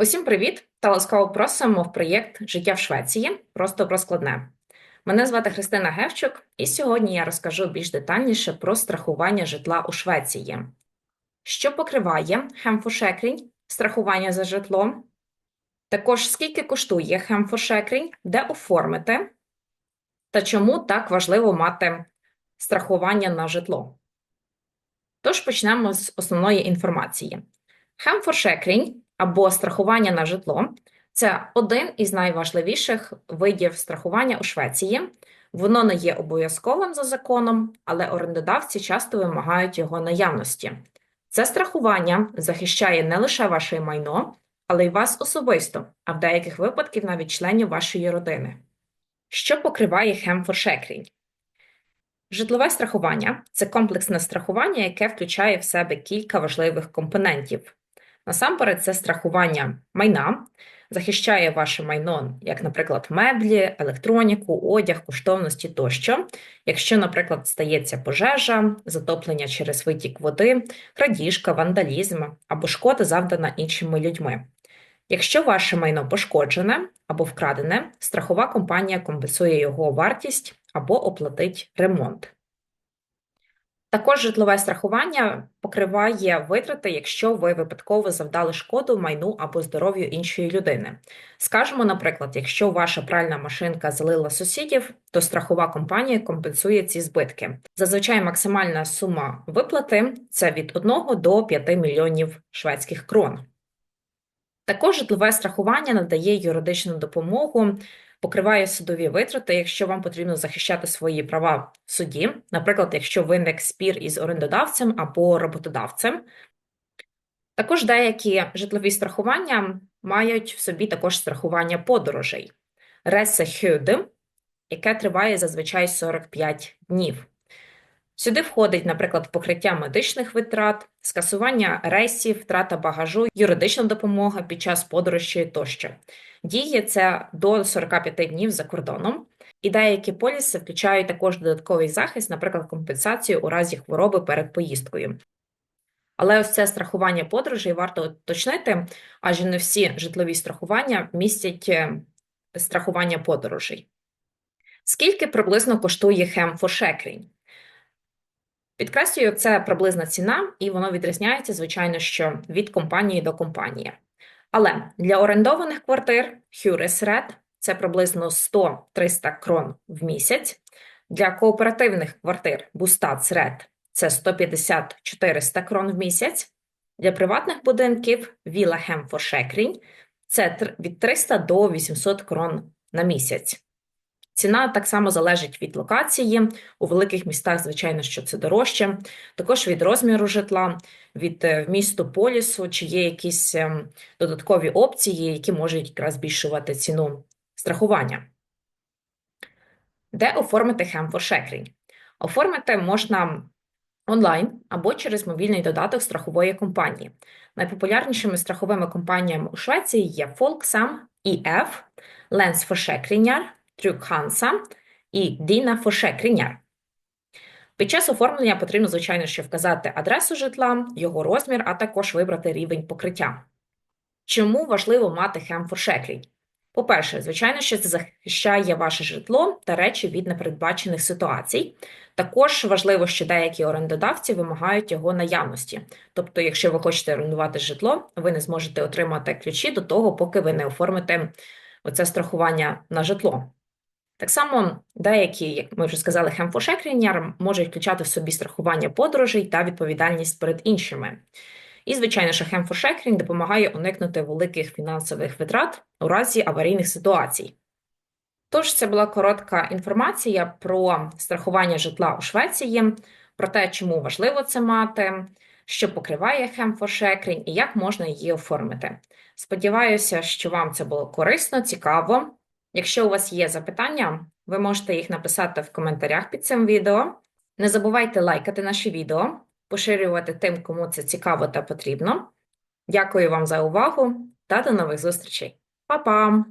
Усім привіт та ласкаво просимо в проєкт Життя в Швеції. Просто про складне. Мене звати Христина Гевчук, і сьогодні я розкажу більш детальніше про страхування житла у Швеції. Що покриває хемфошекрінь страхування за житло? Також скільки коштує хемфошекрінь, де оформити, та чому так важливо мати страхування на житло. Тож почнемо з основної інформації. Хемфоршекрінь або страхування на житло це один із найважливіших видів страхування у Швеції. Воно не є обов'язковим за законом, але орендодавці часто вимагають його наявності. Це страхування захищає не лише ваше майно, але й вас особисто, а в деяких випадках навіть членів вашої родини. Що покриває хемфоршекрінь? Житлове страхування це комплексне страхування, яке включає в себе кілька важливих компонентів. Насамперед, це страхування майна, захищає ваше майно, як, наприклад, меблі, електроніку, одяг, коштовності тощо. Якщо, наприклад, стається пожежа, затоплення через витік води, крадіжка, вандалізм або шкода завдана іншими людьми. Якщо ваше майно пошкоджене або вкрадене, страхова компанія компенсує його вартість або оплатить ремонт. Також житлове страхування покриває витрати, якщо ви випадково завдали шкоду майну або здоров'ю іншої людини. Скажемо, наприклад, якщо ваша пральна машинка залила сусідів, то страхова компанія компенсує ці збитки. Зазвичай максимальна сума виплати це від 1 до 5 мільйонів шведських крон. Також житлове страхування надає юридичну допомогу покриває судові витрати, якщо вам потрібно захищати свої права в суді, наприклад, якщо виник спір із орендодавцем або роботодавцем. Також деякі житлові страхування мають в собі також страхування подорожей. Ресехюд, яке триває зазвичай 45 днів. Сюди входить, наприклад, покриття медичних витрат, скасування рейсів, втрата багажу, юридична допомога під час подорожі тощо. Діє це до 45 днів за кордоном, і деякі поліси включають також додатковий захист, наприклад, компенсацію у разі хвороби перед поїздкою. Але ось це страхування подорожей варто уточнити, адже не всі житлові страхування містять е, страхування подорожей. Скільки приблизно коштує хемфошекрінь? Підкреслюю, це приблизна ціна, і воно відрізняється, звичайно, що від компанії до компанії. Але для орендованих квартир Red це приблизно 100-300 крон в місяць. Для кооперативних квартир Red це 150-400 крон в місяць. Для приватних будинків Villa Hem це від 300 до 800 крон на місяць. Ціна так само залежить від локації. У великих містах, звичайно, що це дорожче, також від розміру житла, від е, вмісту полісу, чи є якісь ем, додаткові опції, які можуть якраз збільшувати ціну страхування. Де оформити хемфоршекрінь? Оформити можна онлайн або через мобільний додаток страхової компанії. Найпопулярнішими страховими компаніями у Швеції є Folksam, EF, Länsförsäkringar, Трюкханса і Діна Фошекріняр. Під час оформлення потрібно, звичайно, що вказати адресу житла, його розмір, а також вибрати рівень покриття. Чому важливо мати хемфоршеклінь? По-перше, звичайно, що це захищає ваше житло та речі від непередбачених ситуацій. Також важливо, що деякі орендодавці вимагають його наявності. Тобто, якщо ви хочете орендувати житло, ви не зможете отримати ключі до того, поки ви не оформите оце страхування на житло. Так само деякі, як ми вже сказали, хемфошекріння можуть включати в собі страхування подорожей та відповідальність перед іншими. І, звичайно, що хемфошекрінг допомагає уникнути великих фінансових витрат у разі аварійних ситуацій. Тож, це була коротка інформація про страхування житла у Швеції, про те, чому важливо це мати, що покриває хемфошекрінь і як можна її оформити. Сподіваюся, що вам це було корисно, цікаво. Якщо у вас є запитання, ви можете їх написати в коментарях під цим відео. Не забувайте лайкати наші відео, поширювати тим, кому це цікаво та потрібно. Дякую вам за увагу та до нових зустрічей. Па-па!